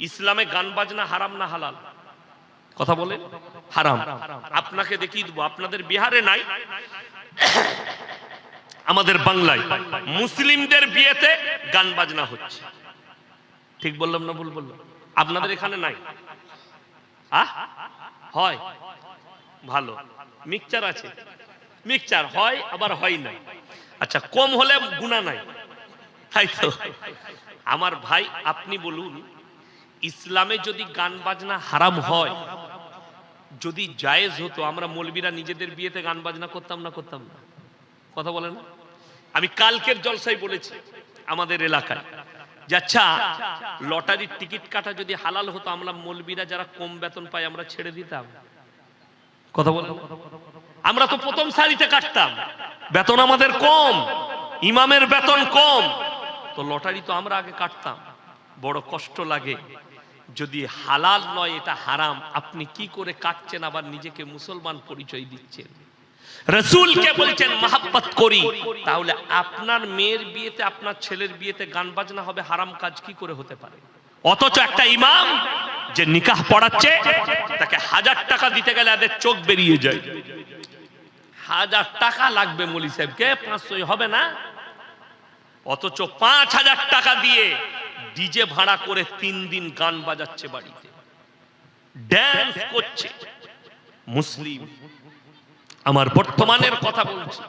ইসলামে গান বাজনা হারাম না হালাল? কথা বলে? হারাম। আপনাকে দেখিয়ে দেবো, আপনাদের বিহারে নাই, আমাদের বাংলায়। মুসলিমদের বিয়েতে গান বাজনা হচ্ছে। ঠিক বললাম না ভুল বললাম? আপনাদের এখানে নাই? আহ হয়? ভালো। মিক্সচার আছে? মিক্সচার হয়, আবার হয় না। আচ্ছা কম হলে গুণা নাই। তাই তো। আমার ভাই, আপনি বলুন ইসলামে যদি গান বাজনা হারাম হয়, যদি জায়েজ হতো, আমরা মলবিরা নিজেদের বিয়েতে গান বাজনা করতাম না করতাম না? কথা বলেন আমি কালকের জলসাই বলেছি আমাদের এলাকায় আচ্ছা লটারির টিকিট কাটা যদি হালাল হতো, আমরা মলবিরা যারা কম বেতন পাই আমরা ছেড়ে দিতাম। কথা বলেন আমরা তো প্রথম সারিতে কাটতাম। বেতন আমাদের কম, ইমামের বেতন কম। তো লটারি তো আমরা আগে কাটতাম। বড় কষ্ট লাগে। যদি হালাল নয়, এটা হারাম। আপনি কি করে কাটছেন? আবার নিজেকে মুসলমান পরিচয় দিচ্ছেন। রসুলকে বলছেন, মাহাব্বত করি। তাহলে আপনার মেয়ের বিয়েতে, আপনার ছেলের বিয়েতে গান বাজনা হবে, হারাম কাজ কি করে হতে পারে? অথচ একটা ইমাম যে নিকাহ পড়াচ্ছে, তাকে হাজার টাকা দিতে গেলে এদের চোখ বেরিয়ে যায়। হাজার টাকা লাগবে মলি সাহেবকে, পাঁচশোই হবে না। অথচ পাঁচ হাজার টাকা দিয়ে ডিজে ভাড়া করে তিন দিন গান বাজাচ্ছে বাড়িতে। ড্যান্স করছে। মুসলিম। আমার বর্তমানের কথা বলছি।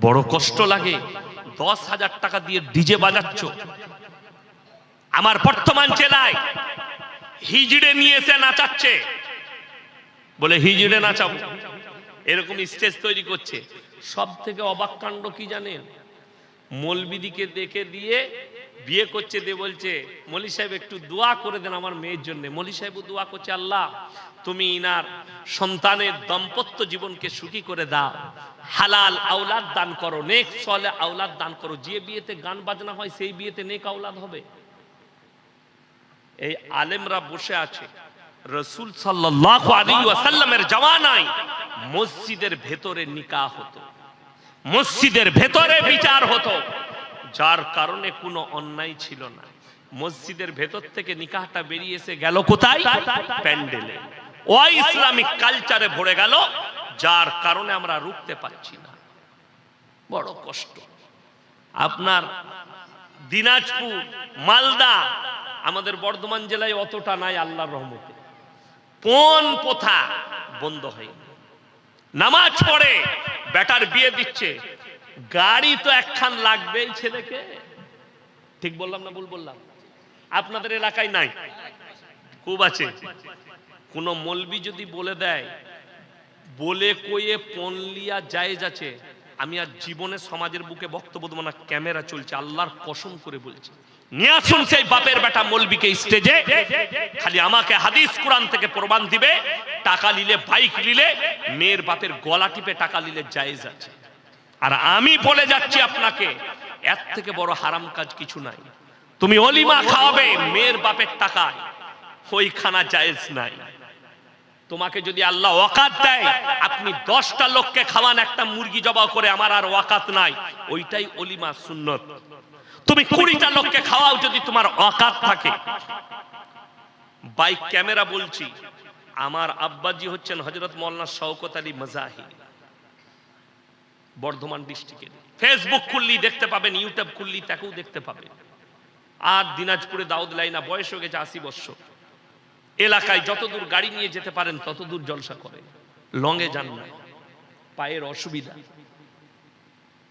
বড় কষ্ট লাগে। দশ হাজার টাকা দিয়ে ডিজে বাজাচ্ছ। আমার বর্তমান জেলায় হিজড়ে নিয়ে এসে নাচাচ্ছে। বলে হিজড়ে নাচাবো। এরকম স্টেজ তৈরি করছে। সব থেকে অবাক কাণ্ড কি জানেন? মলবিদিকে দেখে দিয়ে বিয়ে করছে দিয়ে বলছে, মলি সাহেব একটু দোয়া করে দেন আমার মেয়ের জন্য। মলি সাহেব দোয়া করছে, আল্লাহ, তুমি ইনার সন্তানের দাম্পত্য জীবনকে সুখী করে দাও। হালাল আওলাদ দান করো, নেক সলে আওলাদ দান করো। যে বিয়েতে গান বাজনা হয়, সেই বিয়েতে নেক আওলাদ হবে। এই আলেমরা বসে আছে। রসুল সাল্লাল্লাহু আলাইহি ওয়াসাল্লামের মসজিদের ভেতরে নিকাহ হতো। মসজিদের ভেতরে বিচার হতো। যার কারণে কোনো অন্যায় ছিল না। মসজিদের ভেতর থেকে নিকাহটা বেরিয়ে এসে গেল কোথায়? প্যান্ডেলে। ও ইসলামিক কালচারে ভরে গেল, যার কারণে আমরা রুখতে পারছি না। বড় কষ্ট। আপনার দিনাজপুর, মালদা, আমাদের বর্ধমান জেলায় অতটা নাই আল্লাহর রহমতে। পন প্রথা বন্ধ হয়নি। নামাজ পড়ে, বেটার বিয়ে দিচ্ছে গাড়ি তো একখান লাগবেই ছেলেকে। ঠিক বললাম না ভুল বললাম? আপনাদের এলাকায় নাই? খুব আছে। কোন মলবি যদি বলে দেয়, বলে কয়ে পনলিয়া জায়েজ আছে। আমি আর জীবনে সমাজের বুকে বক্তব্য দেবো না, ক্যামেরা চলছে, আল্লাহর কসম করে বলছি। নিয়ে আসুন সেই বাপের বেটা মলবিকে স্টেজে, খালি আমাকে হাদিস কোরআন থেকে প্রমাণ দিবে, টাকা নিলে বাইক নিলে মেয়ের বাপের গলা টিপে টাকা নিলে জায়েজ আছে। আর আমি বলে যাচ্ছি আপনাকে, এর থেকে বড় হারাম কাজ কিছু নাই। তুমি অলিমা খাওয়াবে, মেয়ের বাপের টাকায়। ওইখানা জায়েজ নাই। তোমাকে যদি আল্লাহ ওয়াকাত দেয়, আপনি দশটা লোককে খাওয়ান, একটা মুরগি জবা করে, আমার আর ওয়াকাত নাই। ওইটাই অলিমা সুন্নত। তুমি কুড়িটা লোককে খাওয়াও যদি তোমার অকাত থাকে। বাইক ক্যামেরা বলছি, আমার আব্বাজি হচ্ছেন হজরত মৌলানা শওকত আলী মজাহি বর্ধমান ডিস্ট্রিক্টের ফেসবুক খুললি দেখতে পাবেন ইউটিউব খুললি তাকেও দেখতে পাবেন। আর দিনাজপুরে দাউদ লাইনা বয়স হয়ে গেছে আশি বছর। এলাকায় যতদূর গাড়ি নিয়ে যেতে পারেন, ততদূর জলসা করে। লঙে যান না। পায়ের অসুবিধা।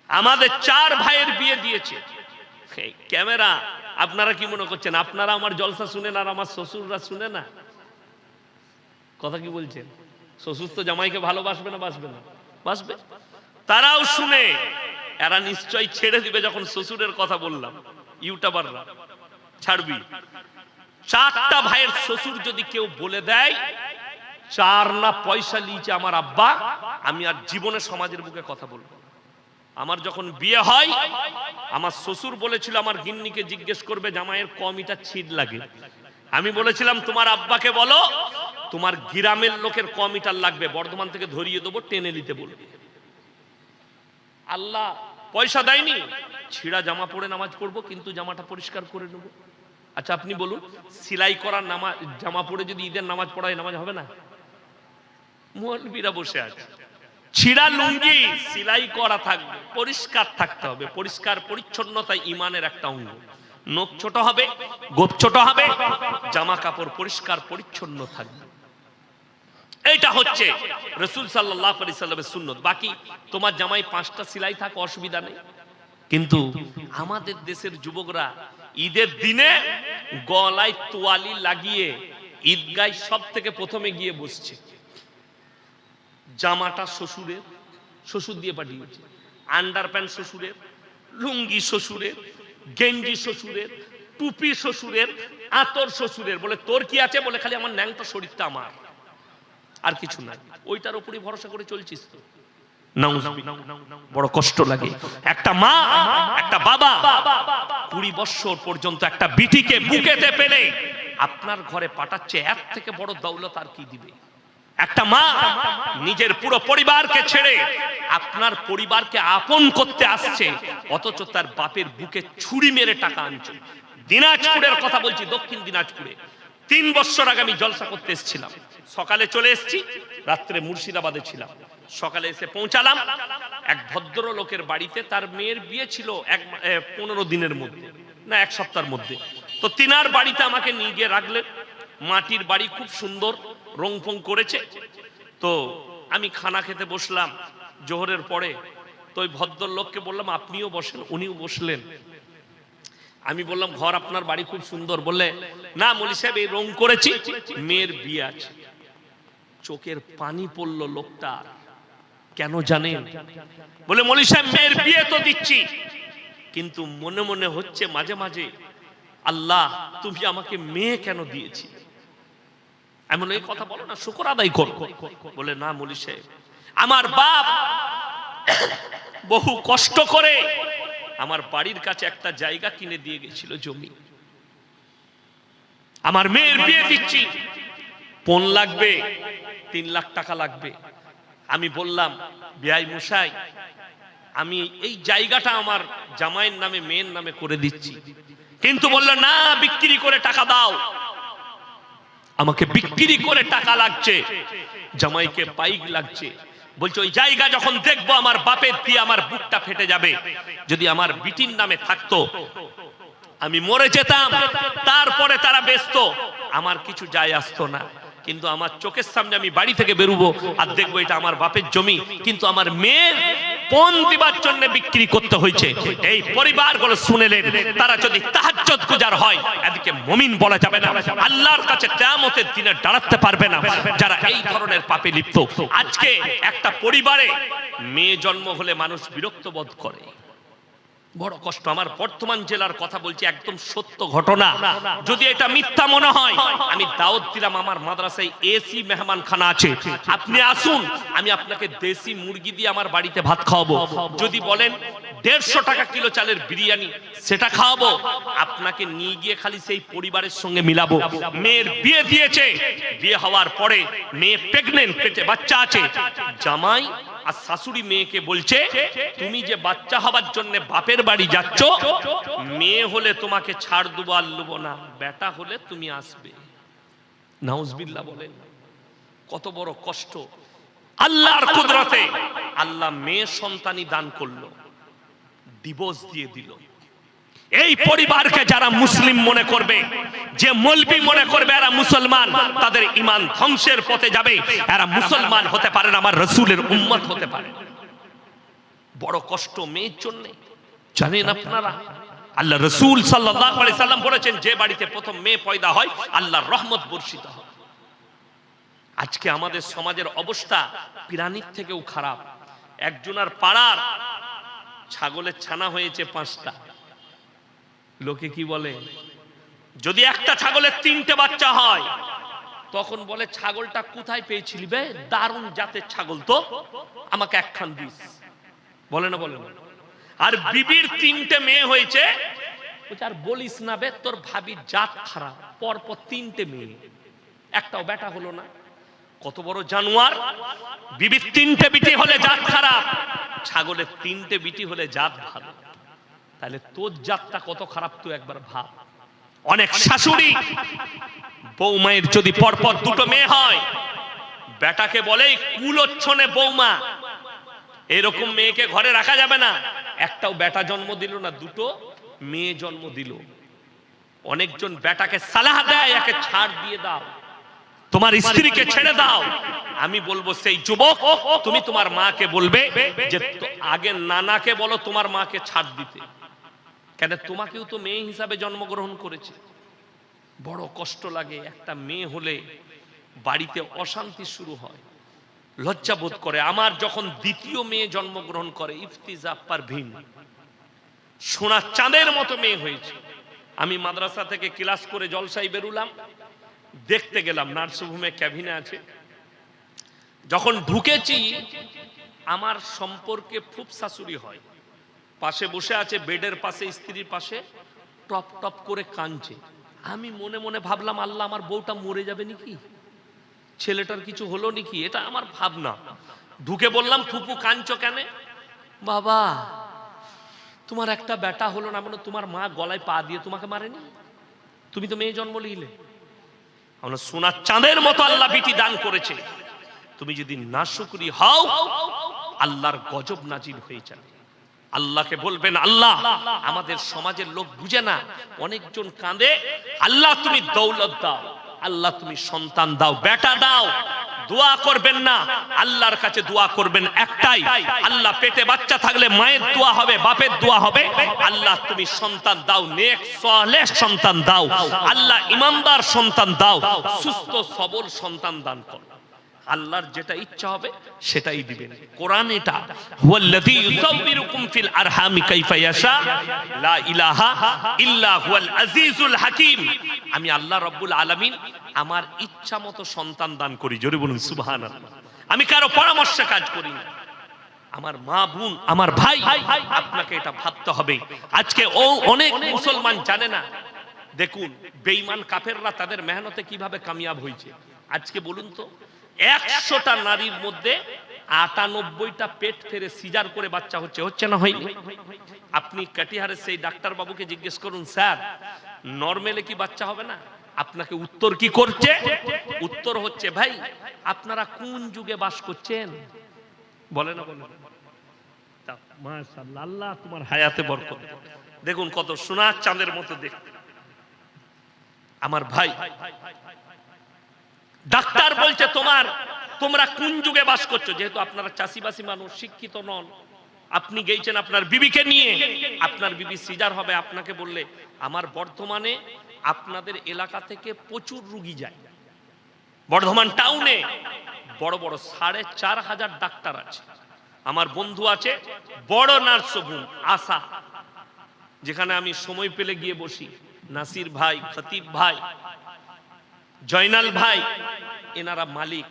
আমাদের চার ভাইয়ের বিয়ে দিয়েছে। ক্যামেরা, আপনারা কি মনে করছেন? আপনারা আমার জলসা শুনেন আর আমার শ্বশুররা শুনে না? কথা কি বলছেন? শ্বশুর তো জামাইকে ভালোবাসবে না, বাসবে না? বাসবে? তারাও শুনে, এরা নিশ্চয় ছেড়ে দিবে যখন শ্বশুরের কথা বললাম। ইউটিউবাররা, ছাড়বি। চারটা ভাইয়ের শ্বশুর যদি কেউ বলে দেয়, চার না পয়সা লিয়েছে আমার আব্বা, আমি আর জীবনে সমাজের বুকে কথা বলব আমার যখন বিয়ে হয়, আমার শ্বশুর বলেছিল, আমার গিন্নিকে জিজ্ঞেস করবে, জামাইয়ের কমিটা ছিট লাগে। আমি বলেছিলাম, তোমার আব্বাকে বলো, তোমার গ্রামের লোকের কমিটার লাগবে, বর্ধমান থেকে ধরিয়ে দেবো, টেনে নিতে বলবে। আল্লাহ পয়সা দেয়নি। ছিঁড়া জামা পরে নামাজ পড়ব, কিন্তু জামাটা পরিষ্কার করে নেব। আচ্ছা আপনি বলুন, সিলাই করার নামাজ জামা পরে যদি ঈদের নামাজ পড়া হয় নামাজ হবে না? বসে আছে। ছিড়া লুঙ্গি সিলাই করা থাকবে, পরিষ্কার থাকতে হবে। পরিষ্কার পরিচ্ছন্নতা ইমানের একটা অঙ্গ। নখ ছোট হবে, গোপ ছোট হবে, জামা কাপড় পরিষ্কার পরিচ্ছন্ন থাকবে। এইটা হচ্ছে রসুল সাল্লাহ সাল্লামের সুন্নত। বাকি, তোমার জামাই পাঁচটা সিলাই থাক, অসুবিধা নেই। কিন্তু আমাদের দেশের যুবকরা ঈদের দিনে গলায় তোয়ালি লাগিয়ে ঈদগায় সব থেকে প্রথমে গিয়ে বসছে। জামাটা শ্বশুরের, শ্বশুর দিয়ে পাঠিয়েছে আন্ডার প্যান্ট শ্বশুরের, লুঙ্গি শ্বশুরের, গেঞ্জি শ্বশুরের, টুপি শ্বশুরের, আতর শ্বশুরের, বলে তোর কি আছে? বলে খালি আমার ন্যাংটা শরীরটা আমার। আর কিছু নাই। ওইটার উপরই ভরসা করে চলছিস তো। বড় কষ্ট লাগে। একটা মা, একটা বাবা, কুড়ি বছর পর্যন্ত একটা বিটিকে বুকেতে পেলে আপনার ঘরে পাঠাচ্ছে, এর থেকে বড় দৌলত আর কি দিবে? একটা মা নিজের পুরো পরিবারকে ছেড়ে আপনার পরিবারকে আপন করতে আসছে, অথচ তার বাপের বুকে ছুরি মেরে টাকা আনছে। দিনাজপুরের কথা বলছি, দক্ষিণ দিনাজপুরে। তিন বছর আগে আমি জলসা করতে এসেছিলাম। সকালে চলে এসেছি, রাত্রে মুর্শিদাবাদে ছিলাম। সকালে এসে পৌঁছালাম। এক ভদ্র লোকের বাড়িতে তার মেয়ের বিয়ে ছিল এক পনেরো দিনের মধ্যে, না, এক সপ্তাহের মধ্যে। তো তিনার বাড়িতে আমাকে নিয়ে গিয়ে রাখলেন। মাটির বাড়ি খুব সুন্দর, রং ফং করেছে। তো আমি খানা খেতে বসলাম। জোহরের পরে তো ওই ভদ্রলোককে বললাম, আপনিও বসেন, উনিও বসলেন। আমি বললাম, ঘর আপনার বাড়ি খুব সুন্দর। বললে, না মলি সাহেব, এই রং করেছি, মেয়ের বিয়ে আছে। চোখের পানি পড়ল লোকটা, কেন জানেন? বলে মলি সাহেব, মেয়ের বিয়ে তো দিচ্ছি। কিন্তু মনে মনে হচ্ছে মাঝে মাঝে, আল্লাহ, তুমি আমাকে মেয়ে কেন দিয়েছি? এমন এই কথা বলো না, শুকর আদায় কর। বলে না মলি সাহেব, আমার বাপ বহু কষ্ট করে আমার বাড়ির কাছে একটা জায়গা কিনে দিয়ে গেছিল জমি। আমার মেয়ের বিয়ে দিচ্ছি। পণ লাগবে তিন লাখ টাকা লাগবে। আমি বললাম বিয়াই মশাই আমি এই জায়গাটা আমার জামাইয়ের নামে মেয়ের নামে করে দিচ্ছি। কিন্তু বলল না বিক্রি করে টাকা দাও। আমাকে বিক্রি করে টাকা লাগছে। জামাইকে বাইক লাগছে। বলছে, ওই জায়গা যখন দেখব, আমার বাপের দিয়ে আমার বুকটা ফেটে যাবে। যদি আমার বিটির নামে থাকতো, আমি মরে যেতাম। তারপরে তারা ব্যস্ত। আমার কিছু যায় আসতো না। কিন্তু আমার চোখের সামনে আমি বাড়ি থেকে বেরোবো আর দেখব এটা আমার বাপের জমি। কিন্তু আমার মেয়ের দিবার জন্য বিক্রি করতে হয়েছে। এই পরিবারগুলো শুনেলেন, তারা যদি তাহাজ্জত গুজার হয়, এদিকে মমিন বলা যাবে না। আল্লাহর কাছে কিয়ামতের দিনে দাঁড়াতে পারবে না, যারা এই ধরনের পাপে লিপ্ত। আজকে একটা পরিবারে মেয়ে জন্ম হলে মানুষ বিরক্ত বোধ করে। বড় কষ্ট। আমার বর্তমান জেলার কথা বলছি, একদম সত্য ঘটনা। যদি এটা মিথ্যা মনে হয়, আমি দাওয়াত দিলাম আমার মাদ্রাসায় এসি মেহমান খানা আছে। আপনি আসুন, আমি আপনাকে দেশি মুরগি দিয়ে আমার বাড়িতে ভাত খাওয়াবো। যদি বলেন দেড়শো টাকা কিলো চালের বিরিয়ানি, সেটা খাওয়াবো। আপনাকে নিয়ে গিয়ে খালি সেই পরিবারের সঙ্গে মিলাবো। মেয়ের বিয়ে দিয়েছে। বিয়ে হওয়ার পরে মেয়ে প্রেগনেন্ট পেটে বাচ্চা আছে। জামাই আর শাশুড়ি মেয়েকে বলছে, তুমি যে বাচ্চা হবার জন্য বাপের বাড়ি যাচ্ছ, মেয়ে হলে তোমাকে ছাড় দেবো আর দেবো না। বেটা হলে তুমি আসবে। নাউজবিল্লা বলেন, কত বড় কষ্ট। আল্লাহর কুদরতে আল্লাহ মেয়ে সন্তানই দান করল। ডিভোর্স দিয়ে দিল। এই পরিবারকে যারা মুসলিম মনে করবে, যে মলবি মনে করবে এরা মুসলমান, তাদের ইমান ধ্বংসের পথে যাবে। এরা মুসলমান হতে পারে আমার রসুলের উম্মত হতে পারে। বড় কষ্ট মেয়ের জন্য, জানেন আপনারা? আল্লাহ রসুল সাল্লাম বলেছেন, যে বাড়িতে প্রথম মেয়ে পয়দা হয়, আল্লাহর রহমত বর্ষিত হয়। আজকে আমাদের সমাজের অবস্থা পিরানির থেকেও খারাপ। একজনার পাড়ার ছাগলের ছানা হয়েছে পাঁচটা। লোকে কি বলে? যদি একটা ছাগলের তিনটে বাচ্চা হয়, তখন বলে, ছাগলটা কোথায় পেয়েছিলি বে? দারুণ জাতের ছাগল তো, আমাকে একখান দিস। বলে না, বলে আর বিবির তিনটে মেয়ে হয়েছে আর বলিস না বে, তোর ভাবির জাত খারাপ, পরপর তিনটে মেয়ে। একটাও বেটা হলো না। কত বড় জানোয়ার, বিবির তিনটে বিটি হলে জাত খারাপ। ছাগলের তিনটে বিটি হলে জাত ভালো। তাহলে তোর জাতটা কত খারাপ তুই একবার ভাব। অনেক শাশুড়ি বৌমায়ের যদি পরপর দুটো মেয়ে হয় বেটাকে বলে কুলোচ্ছনে বৌমা। এরকম মেয়েকে ঘরে রাখা যাবে না। একটাও বেটা জন্ম দিল না দুটো মেয়ে জন্ম দিল। অনেকজন বেটাকে সালাহ দেয় একে ছাড় দিয়ে দাও। তোমার স্ত্রীকে ছেড়ে দাও। আমি বলব সেই যুবক তুমি তোমার মাকে বলবে যে আগে নানাকে বলো তোমার মাকে ছাড় দিতে। কেন তোমাকেও তো মেয়ে হিসাবে জন্মগ্রহণ করেছে। বড় কষ্ট লাগে একটা মেয়ে হলে বাড়িতে অশান্তি শুরু হয় লজ্জা বোধ করে। আমার যখন দ্বিতীয় মেয়ে জন্মগ্রহণ করে ইফতিজা পারভিন সোনা চাঁদের মতো মেয়ে হয়েছে। আমি মাদ্রাসা থেকে ক্লাস করে জলসাই বেরুলাম। দেখতে গেলাম, নার্সিংহোমে ক্যাবিনে আছে। যখন ঢুকেছি, আমার সম্পর্কে খুব শাশুড়ি হয়। পাশে বসে আছে, বেডের পাশে, স্ত্রীর পাশে, টপ টপ করে কাঁদছে। আমি মনে মনে ভাবলাম, আল্লাহ, আমার বউটা মরে যাবে নাকি? ছেলেটার কিছু হলো নাকি? এটা আমার ভাবনা। ঢুকে বললাম, ফুপু কাঞ্চ কেন? বাবা, তোমার একটা বেটা হলো না মানে তোমার মা গলায় পা দিয়ে তোমাকে মারেনি? তুমি তো মেয়ে জন্ম নিলে। আমরা সোনার চাঁদের মতো আল্লাহ বিটি দান করেছে। তুমি যদি না শুকরি হও, আল্লাহর গজব নাজির হয়ে যাবে। আল্লাহকে বলবেন, আল্লাহ, আমাদের সমাজের লোক বুঝে না। অনেকজন কাঁদে, আল্লাহ, তুমি দৌলত দাও। আল্লাহ, তুমি সন্তান দাও। বেটা দাও। দোয়া করবেন না। আল্লাহর কাছে দোয়া করবেন একটাই। আল্লাহ পেটে বাচ্চা থাকলে মায়ের দোয়া হবে, বাপের দোয়া হবে। আল্লাহ তুমি সন্তান দাও, নেক, সালেহ সন্তান দাও। আল্লাহ ইমানদার সন্তান দাও, সুস্থ, সবল সন্তান দান করো। আল্লাহর যেটা ইচ্ছা হবে সেটাই দিবেন। কোরআন এটা, হুয়াল্লাযী ইউসাউবিরুকুম ফিল আরহামি কাইফা ইয়াশা, লা ইলাহা ইল্লা হুয়াল আজিজুল হাকীম। আমি আল্লাহ রাব্বুল আলামিন আমার ইচ্ছা মতো সন্তান দান করি। জোরে বলুন, সুবহানাল্লাহ। আমি কারও পরামর্শে কাজ করি না। আমার মা বোন, আমার ভাই, আপনাকে এটা ভাবতে হবে। আজকে ও অনেক মুসলমান জানে না। দেখুন, বেঈমান কাফেররা তাদের মেহনতে কীভাবে কামিয়াব হয়েছে। আজকে বলুন তো, একশোটা নারীর মধ্যে আটানব্বইটা পেট ফেরে সিজার করে বাচ্চা হচ্ছে হচ্ছে না হয়নি? আপনি কাটিহারের সেই ডাক্তার বাবুকে জিজ্ঞেস করুন, স্যার, নর্মেলে কি বাচ্চা হবে না? আপনাকে উত্তর কি করছে? উত্তর হচ্ছে, ভাই, আপনারা কোন যুগে বাস করছেন? বলে না তোমার হায়াতে বরকত। দেখুন কত সোনার চাঁদের মতো দেখতে আমার ভাই, ডাক্তার বলছে তোমার, তোমরা কোন যুগে বাস করছ? যেহেতু আপনারা চাষিবাসী মানুষ, শিক্ষিত নন। আপনি গেছেন আপনার বিবিকে নিয়ে। আপনার বিবি সিজার হবে, আপনাকে বললে, আমার বর্ধমানে আপনাদের এলাকা থেকে প্রচুর রুগী যায়। বর্ধমান টাউনে বড় বড় সাড়ে চার হাজার ডাক্তার আছে। আমার বন্ধু আছে, বড় নার্সভূম আশা যেখানে আমি সময় পেলে গিয়ে বসি। নাসির ভাই, খতিব ভাই, জয়নাল ভাই, এনারা মালিক।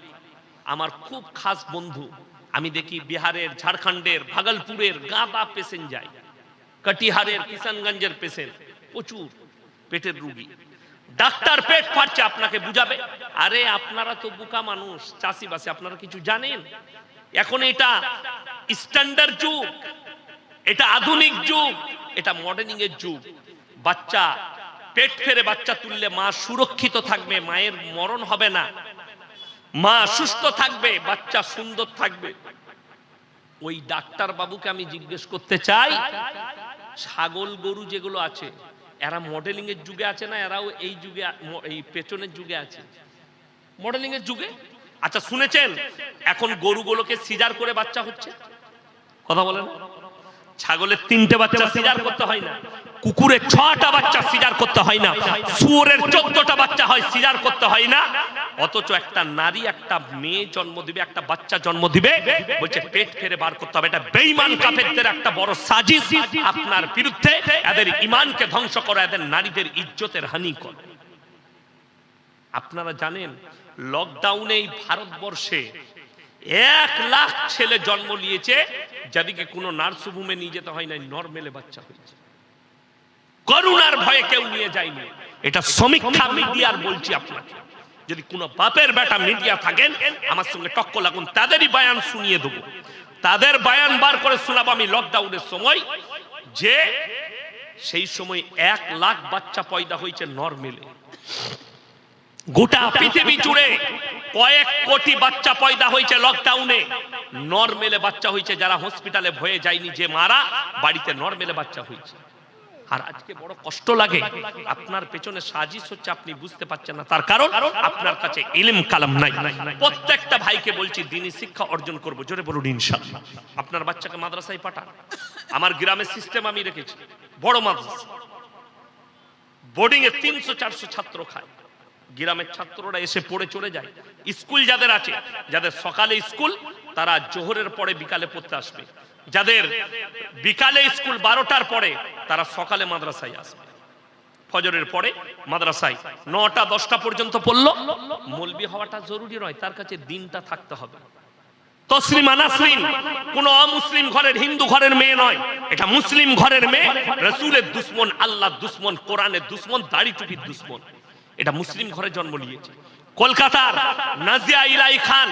আমার খুব খাস বন্ধু। আমি দেখি বিহারের, ঝাড়খণ্ডের, ভাগলপুরের গাঁদা পেশেন্ট যায়। কটিহারের, কিষানগঞ্জের পেশেন্ট। প্রচুর। পেটের রুগী। ডাক্তার পেট ফাটছে, আপনাকে বুঝাবে। আরে, আপনারা তো বোকা মানুষ, চাষিবাসী, আপনারা কিছু জানেন? এখন এটা স্ট্যান্ডার্ড যুগ, এটা আধুনিক যুগ, এটা মডার্নিং এর যুগ। বাচ্চা, পেট ফেরে বাচ্চা তুললে মা সুরক্ষিত থাকবে, মায়ের মরণ হবে না। মা সুস্থ থাকবে, বাচ্চা সুন্দর থাকবে। ওই ডাক্তার বাবুকে আমি জিজ্ঞেস করতে চাই, ছাগল গরু যেগুলো আছে এরা মডেলিং এর যুগে আছে না, এরাও এই যুগে, এই পেছনের যুগে আছে। মডেলিং এর যুগে? আচ্ছা শুনেছেন? এখন গরুগুলোকে সিজার করে বাচ্চা হচ্ছে। কথা বলেন। ছাগলের তিনটে বাচ্চা সিজার করতে হয় না। কুকুরের ছটা বাচ্চা সিজার করতে হয় না। শুয়োরের চোদ্দটা বাচ্চা হয় সিজার করতে হয় না। অথচ একটা নারী একটা মেয়ে জন্ম দিবে, একটা বাচ্চা জন্ম দিবে, বলছে পেট ফেরে বার করতে হবে। এটা বেঈমান কাফেরদের একটা বড় সাজিশ। আপনার বিরুদ্ধে এদের ইমানকে ধ্বংস করা, এদের নারীদের ইজ্জতের হানি করে আপনারা জানেন লকডাউনে এই ভারতবর্ষে এক লাখ ছেলে জন্ম নিয়েছে যাদেরকে কোনো নার্সভূমে নিয়ে যেতে হয় নাই, নর্মেলে বাচ্চা হয়েছে। করুণার ভয়ে কেউ নিয়ে যায়নি। এটা সমীক্ষা মিডিয়ার বলছি আপনাকে। যদি কোনো বাপের বেটা মিডিয়া থাকেন, আমার সঙ্গে টক্ক লাগুন, তাদেরই বায়ান শুনিয়ে দেবো। তাদের বায়ান বার করে শোনাবো আমি লকডাউনের সময়, যে সেই সময় এক লাখ বাচ্চা পয়দা হয়েছে নর্মেলে। গোটা পৃথিবী জুড়ে কয়েক কোটি বাচ্চা পয়দা হয়েছে লকডাউনে। নর্মেলে বাচ্চা হয়েছে যারা হসপিটালে ভয়ে যায়নি যে মারা, বাড়িতে নর্মেলে বাচ্চা হয়েছে। আর আজকে বড় কষ্ট লাগে, আপনার পেছনে সাজিশ হচ্ছে আপনি বুঝতে পারছেন না। তার কারণ, আপনার কাছে ইলম কালাম নাই। প্রত্যেকটা ভাইকে বলছি দিনী শিক্ষা অর্জন করব। জোরে বলুন, ইনশাআল্লাহ। আপনার বাচ্চাকে মাদ্রাসায় পাঠান। আমার গ্রামের সিস্টেম আমি রেখেছি। বড় মাদ্রাসা। বোর্ডিং এ তিনশো চারশো ছাত্র খায়। গ্রামের ছাত্ররা এসে পড়ে চলে যায়। স্কুল যাদের আছে, যাদের সকালে স্কুল, তারা জোহরের পরে বিকালে পড়তে আসবে। যাদের বিকালে স্কুল বারোটার পরে, তারা সকালে মাদ্রাসায় আসবে। ফজরের পরে মাদ্রাসায় নটা, দশটা পর্যন্ত পড়ল। মলবি হওয়াটা জরুরি নয়, তার কাছে দিনটা থাকতে হবে। কোন অমুসলিম ঘরের, হিন্দু ঘরের মেয়ে নয়। এটা মুসলিম ঘরের মেয়ে, রসুলের দুশ্মন আল্লাহ দুশ্মন, কোরআনের দুশ্মন, দাড়ি টুপির দুশ্মন। এটা মুসলিম ঘরে জন্ম নিয়েছে। কলকাতার নাজিয়া ইলাই খান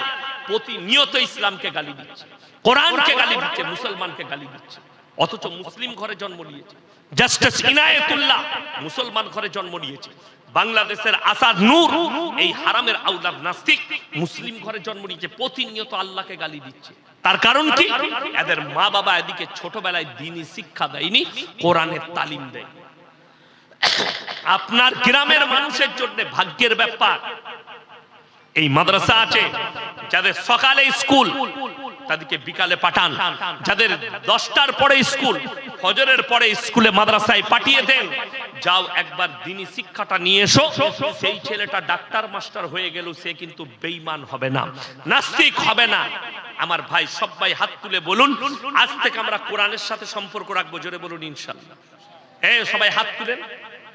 প্রতিনিয়ত ইসলামকে গালি দিচ্ছে, কোরআনকে গালি দিচ্ছে, মুসলমানকে গালি দিচ্ছে। অথচ মুসলিম ঘরে জন্ম নিয়েছে। জাস্টিস ইনায়েতুল্লাহ মুসলমান ঘরে জন্ম নিয়েছে। বাংলাদেশের আসাদ নূর, এই হারামের আউলাদ নাস্তিক মুসলিম ঘরে জন্ম নিয়েছে, প্রতিনিয়ত আল্লাহকে গালি দিচ্ছে। তার কারণ কি? এদের মা বাবা এদিকে ছোটবেলায় দিনই শিক্ষা দেয়নি, কোরআনের তালিম দেয় আপনার গ্রামের মানুষের জন্য ভাগ্যের ব্যাপার। এই মাদ্রাসা আছে, যাদের সকালে স্কুল, তাদেরকে বিকালে পাঠান। যাদের দশটার পরে স্কুল, ফজরের পরে স্কুলে মাদ্রাসায় পাঠিয়ে দেন। যাও একবার দিনী শিক্ষাটা নিয়ে এসো। সেই ছেলেটা ডাক্তার মাস্টার হয়ে গেল, সে কিন্তু বেইমান হবে না, নাস্তিক হবে না। আমার ভাই সবাই হাত তুলে বলুন, আজ থেকে আমরা কোরআনের সাথে সম্পর্ক রাখব, জোরে বলুন ইনশাল্লাহ। হ্যাঁ সবাই হাত তুলেন।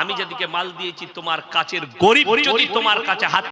আমি যেদিকে মাল দিয়েছি তোমার কাছের গরিব যদি তোমার কাছে হাত